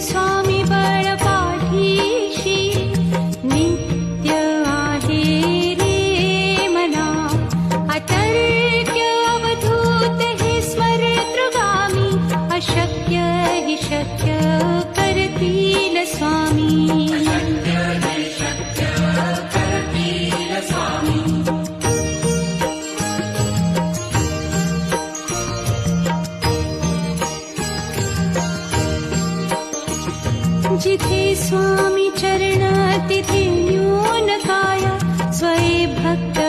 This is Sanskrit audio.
स्वामी बलपाठीशी नित्य मना। अतर्क्यवधूते स्मरवामि अशक्य हि शक्य करति न स्वामी। जिथे स्वामी चरणा तिथे काया स्वये भक्त